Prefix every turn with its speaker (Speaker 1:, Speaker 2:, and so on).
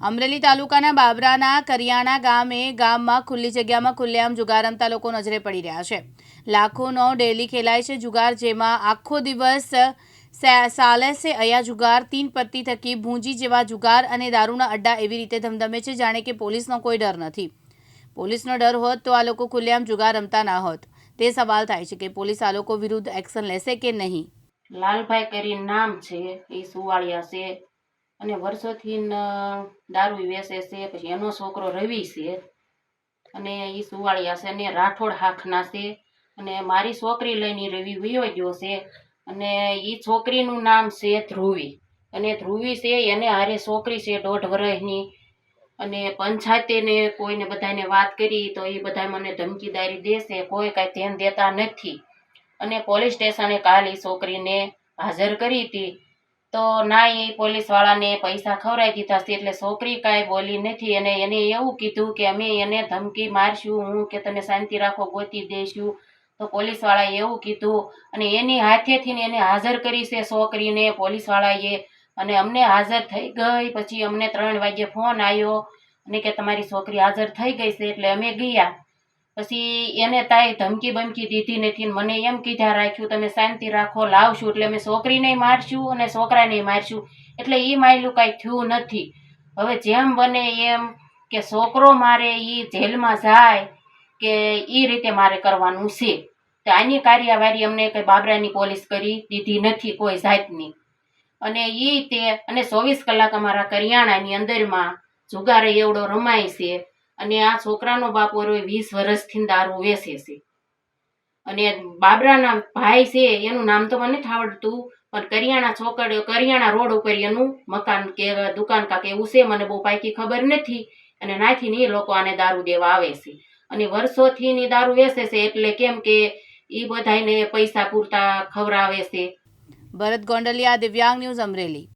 Speaker 1: અમરેલી તાલુકાના બાબરાના કરિયાણા ગામે ગામમાં ખુલ્લી જગ્યામાં ખુલ્લેઆમ જુગાર રમતા લોકો નજરે પડી રહ્યા છે. લાખોનો ડેલી ખેલાય છે જુગાર, જેમાં આખો દિવસ સાલેસે અયા જુગાર, તીન પત્તી થકી ભૂંજી જેવા જુગાર અને દારૂના અડ્ડા એવી રીતે ધમધમે છે, જાણે કે પોલીસનો કોઈ ડર નથી. પોલીસનો ડર હોત તો આ લોકો ખુલ્લેઆમ જુગાર રમતા ના હોત. તે સવાલ થાય છે કે પોલીસ આ લોકો વિરુદ્ધ એક્શન લેશે કે નહીં?
Speaker 2: લાલભાઈ કરીને નામ છે, એ સુવાળિયા છે. અને વર્ષોથી દારૂ વેચે છે, પછી એનો છોકરો રવિ છે. અને એ સુવાળિયા છે અને રાઠોડ હાખના છે. અને મારી છોકરી લઈને રવિ વયો ગયો છે. અને એ છોકરીનું નામ છે ધ્રુવી. અને ધ્રુવી છે એને હારે છોકરી છે દોઢ વર્ષની અને પંચાયતેને કોઈને બધાને વાત કરી તો એ બધા મને ધમકીદારી દેશે, કોઈ કાંઈ ધ્યાન દેતા નથી. અને પોલીસ સ્ટેશને કાલ એ છોકરીને હાજર કરી હતી. તો ના, એ પોલીસવાળાને પૈસા ખવડાવી દીધા છે, એટલે છોકરી કાંઈ બોલી નથી. અને એને એવું કીધું કે અમે એને ધમકી મારશું, હું કે તમે શાંતિ રાખો, ગોતી દઈશું તો પોલીસવાળાએ એવું કીધું અને એની હાથેથી એને હાજર કરી છે છોકરીને પોલીસવાળાએ. અને અમને હાજર થઈ ગઈ, પછી અમને ત્રણ વાગ્યે ફોન આવ્યો અને કે તમારી છોકરી હાજર થઈ ગઈ છે, એટલે અમે ગયા. પછી એને તાએ ધમકી બમકી દીધી નથી મને એમ કીધા, રાખ્યું તમે શાંતિ રાખો, લાવશું એટલે અમે છોકરીને મારશું અને છોકરાને મારશું. એટલે એ માયલું કાંઈ થયું નથી. હવે જેમ બને એમ કે છોકરો મારે એ જેલમાં જાય કે એ રીતે મારે કરવાનું છે. તો આની કાર્યવાહી અમને કંઈ બાબરાની પોલીસ કરી દીધી નથી કોઈ જાતની. અને એ તે, અને ચોવીસ કલાક અમારા કરિયાણાની અંદરમાં જુગારે એવડો રમાય છે. અને આ છોકરાનો બાપ ઓરો વીસ વર્ષથી દારૂ વેસે છે. અને બાબરાના ભાઈ છે, એનું નામ તો મને નથી આવડતું, પણ કરિયાણા છોકર, કરિયાણા રોડ ઉપર એનું મકાન કે દુકાન કાંક એવું છે, મને બહુ પાકી ખબર નથી. અને નાથી એ લોકો આને દારૂ દેવા આવે છે. અને વર્ષોથી ની દારૂ વેસે છે, એટલે કેમ કે એ બધાને પૈસા પૂરતા ખવડાવે છે.
Speaker 1: ભરત ગોંડલિયા, દિવ્યાંગ ન્યૂઝ અમરેલી.